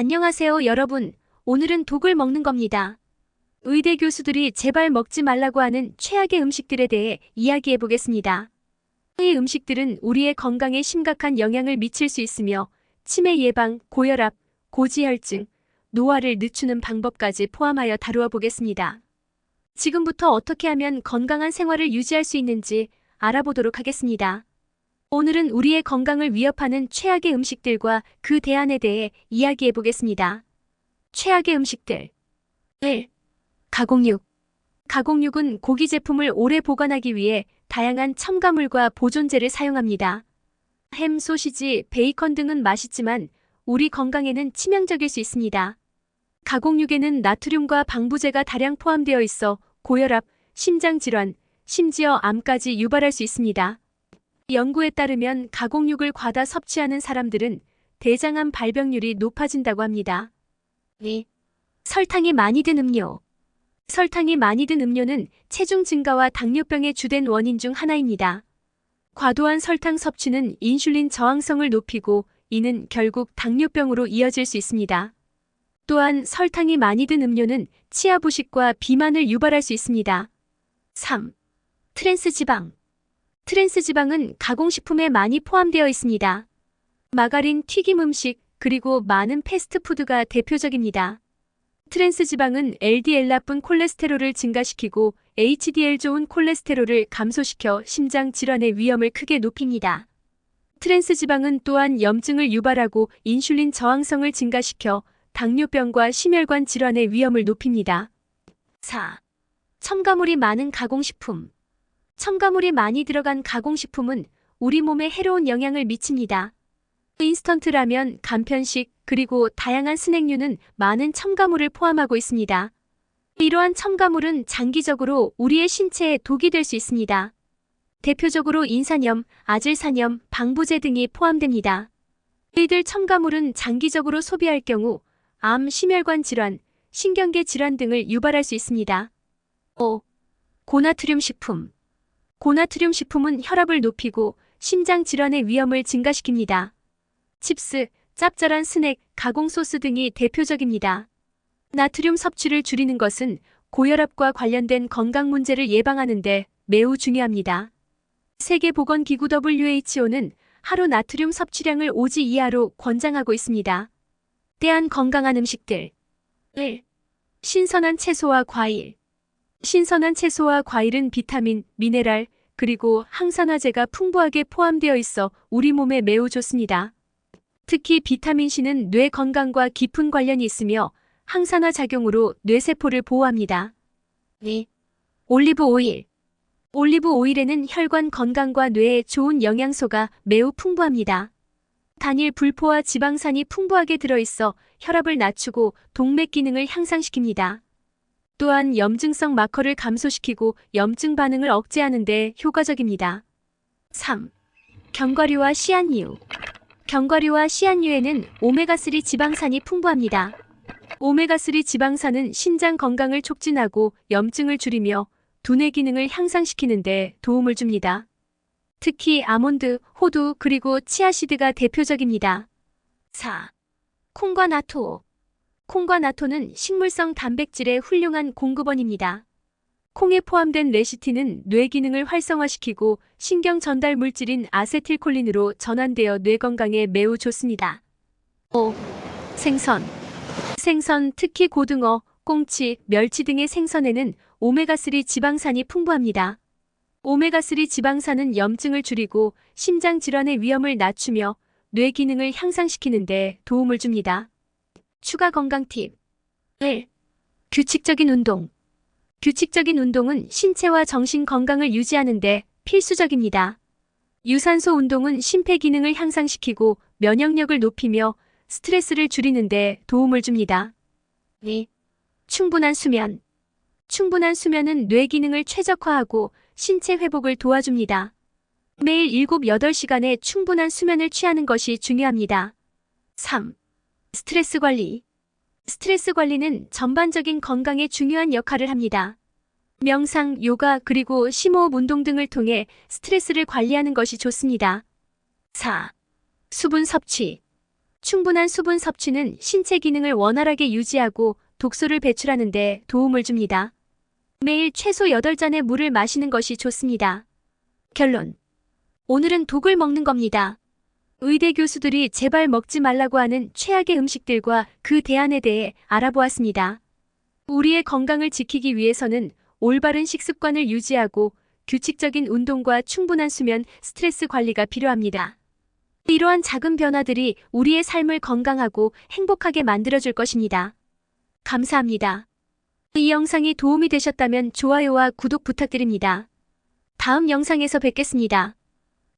안녕하세요, 여러분. 오늘은 독을 먹는 겁니다. 의대 교수들이 제발 먹지 말라고 하는 최악의 음식들에 대해 이야기해 보겠습니다. 이 음식들은 우리의 건강에 심각한 영향을 미칠 수 있으며 치매 예방, 고혈압, 고지혈증, 노화를 늦추는 방법까지 포함하여 다루어 보겠습니다. 지금부터 어떻게 하면 건강한 생활을 유지할 수 있는지 알아보도록 하겠습니다. 오늘은 우리의 건강을 위협하는 최악의 음식들과 그 대안에 대해 이야기해 보겠습니다. 최악의 음식들. 1. 가공육. 가공육은 고기 제품을 오래 보관하기 위해 다양한 첨가물과 보존제를 사용합니다. 햄, 소시지, 베이컨 등은 맛있지만 우리 건강에는 치명적일 수 있습니다. 가공육에는 나트륨과 방부제가 다량 포함되어 있어 고혈압, 심장질환, 심지어 암까지 유발할 수 있습니다. 연구에 따르면 가공육을 과다 섭취하는 사람들은 대장암 발병률이 높아진다고 합니다. 2. 설탕이 많이 든 음료. 설탕이 많이 든 음료는 체중 증가와 당뇨병의 주된 원인 중 하나입니다. 과도한 설탕 섭취는 인슐린 저항성을 높이고 이는 결국 당뇨병으로 이어질 수 있습니다. 또한 설탕이 많이 든 음료는 치아 부식과 비만을 유발할 수 있습니다. 3. 트랜스 지방. 트랜스 지방은 가공식품에 많이 포함되어 있습니다. 마가린, 튀김 음식, 그리고 많은 패스트푸드가 대표적입니다. 트랜스 지방은 LDL 나쁜 콜레스테롤을 증가시키고 HDL 좋은 콜레스테롤을 감소시켜 심장 질환의 위험을 크게 높입니다. 트랜스 지방은 또한 염증을 유발하고 인슐린 저항성을 증가시켜 당뇨병과 심혈관 질환의 위험을 높입니다. 4. 첨가물이 많은 가공식품. 첨가물이 많이 들어간 가공식품은 우리 몸에 해로운 영향을 미칩니다. 인스턴트 라면, 간편식, 그리고 다양한 스낵류는 많은 첨가물을 포함하고 있습니다. 이러한 첨가물은 장기적으로 우리의 신체에 독이 될 수 있습니다. 대표적으로 인산염, 아질산염, 방부제 등이 포함됩니다. 이들 첨가물은 장기적으로 소비할 경우 암, 심혈관 질환, 신경계 질환 등을 유발할 수 있습니다. 5. 고나트륨 식품. 고나트륨 식품은 혈압을 높이고 심장 질환의 위험을 증가시킵니다. 칩스, 짭짤한 스낵, 가공 소스 등이 대표적입니다. 나트륨 섭취를 줄이는 것은 고혈압과 관련된 건강 문제를 예방하는데 매우 중요합니다. 세계보건기구 WHO는 하루 나트륨 섭취량을 5지 이하로 권장하고 있습니다. 때한 건강한 음식들 1. 신선한 채소와 과일 신선한 채소와 과일은 비타민, 미네랄, 그리고 항산화제가 풍부하게 포함되어 있어 우리 몸에 매우 좋습니다. 특히 비타민C는 뇌 건강과 깊은 관련이 있으며 항산화 작용으로 뇌세포를 보호합니다. 2. 올리브 오일. 올리브 오일에는 혈관 건강과 뇌에 좋은 영양소가 매우 풍부합니다. 단일 불포와 지방산이 풍부하게 들어있어 혈압을 낮추고 동맥 기능을 향상시킵니다. 또한 염증성 마커를 감소시키고 염증 반응을 억제하는 데 효과적입니다. 3. 견과류와 씨앗류. 견과류와 씨앗류에는 오메가3 지방산이 풍부합니다. 오메가3 지방산은 신장 건강을 촉진하고 염증을 줄이며 두뇌 기능을 향상시키는 데 도움을 줍니다. 특히 아몬드, 호두, 그리고 치아시드가 대표적입니다. 4. 콩과 나토. 콩과 나토는 식물성 단백질의 훌륭한 공급원입니다. 콩에 포함된 레시틴은 뇌 기능을 활성화시키고 신경 전달 물질인 아세틸콜린으로 전환되어 뇌 건강에 매우 좋습니다. 5. 생선. 생선, 특히 고등어, 꽁치, 멸치 등의 생선에는 오메가3 지방산이 풍부합니다. 오메가3 지방산은 염증을 줄이고 심장 질환의 위험을 낮추며 뇌 기능을 향상시키는 데 도움을 줍니다. 추가 건강 팁. 1. 규칙적인 운동. 규칙적인 운동은 신체와 정신 건강을 유지하는 데 필수적입니다. 유산소 운동은 심폐 기능을 향상시키고 면역력을 높이며 스트레스를 줄이는 데 도움을 줍니다. 2. 충분한 수면. 충분한 수면은 뇌 기능을 최적화하고 신체 회복을 도와줍니다. 매일 7, 8시간의 충분한 수면을 취하는 것이 중요합니다. 3. 스트레스 관리. 스트레스 관리는 전반적인 건강에 중요한 역할을 합니다. 명상, 요가, 그리고 심호흡 운동 등을 통해 스트레스를 관리하는 것이 좋습니다. 4. 수분 섭취. 충분한 수분 섭취는 신체 기능을 원활하게 유지하고 독소를 배출하는 데 도움을 줍니다. 매일 최소 8잔의 물을 마시는 것이 좋습니다. 결론. 오늘은 독을 먹는 겁니다. 의대 교수들이 제발 먹지 말라고 하는 최악의 음식들과 그 대안에 대해 알아보았습니다. 우리의 건강을 지키기 위해서는 올바른 식습관을 유지하고 규칙적인 운동과 충분한 수면, 스트레스 관리가 필요합니다. 이러한 작은 변화들이 우리의 삶을 건강하고 행복하게 만들어줄 것입니다. 감사합니다. 이 영상이 도움이 되셨다면 좋아요와 구독 부탁드립니다. 다음 영상에서 뵙겠습니다.